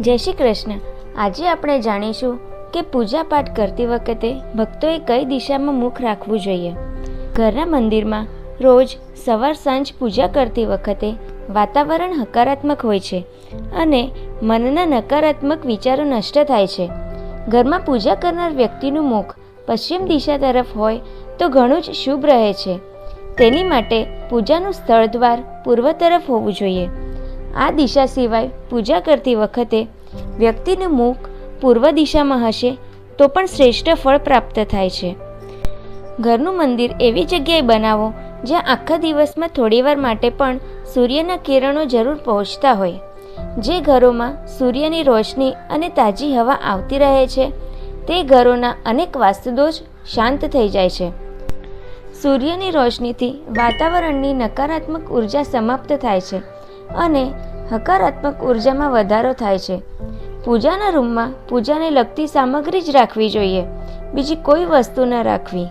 જય શ્રી કૃષ્ણ. આજે આપણે જાણીશું કે પૂજા પાઠ કરતી વખતે ભક્તોએ કઈ દિશામાં મુખ રાખવું જોઈએ. ઘરના મંદિરમાં રોજ સવાર સાંજ પૂજા કરતી વખતે વાતાવરણ હકારાત્મક હોય છે અને મનના નકારાત્મક વિચારો નષ્ટ થાય છે. ઘરમાં પૂજા કરનાર વ્યક્તિનું મુખ પશ્ચિમ દિશા તરફ હોય તો ઘણું જ શુભ રહે છે. તેની માટે પૂજાનું સ્થળ દ્વાર પૂર્વ તરફ હોવું જોઈએ. આ દિશા સિવાય પૂજા કરતી વખતે વ્યક્તિનું મુખ પૂર્વ દિશામાં હશે તો પણ શ્રેષ્ઠ ફળ પ્રાપ્ત થાય છે. ઘરનું મંદિર એવી જગ્યાએ બનાવો જ્યાં આખા દિવસમાં થોડીવાર માટે પણ સૂર્યના કિરણો જરૂર પહોંચતા હોય. જે ઘરોમાં સૂર્યની રોશની અને તાજી હવા આવતી રહે છે, તે ઘરોના અનેક વાસ્તુદોષ શાંત થઈ જાય છે. સૂર્યની રોશનીથી વાતાવરણની નકારાત્મક ઊર્જા સમાપ્ત થાય છે. અને હકારાત્મક ઉર્જામાં વધારો થાય છે. પૂજાના રૂમમાં પૂજાને લગતી સામગ્રી જ રાખવી જોઈએ. બીજી કોઈ વસ્તુ ન રાખવી.